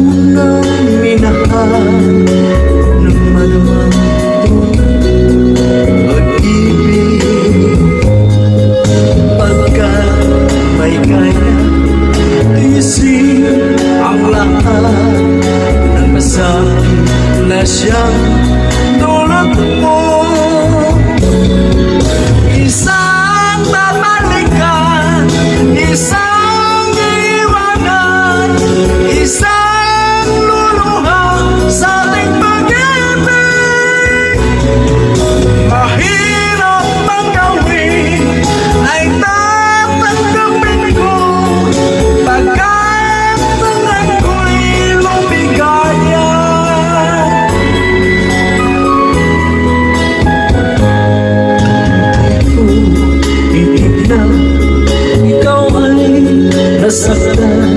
unang minahal ng malamang pag-ibig Pagka may kaya tiisin ang lahat ng masakit na siyang tulad mo essa.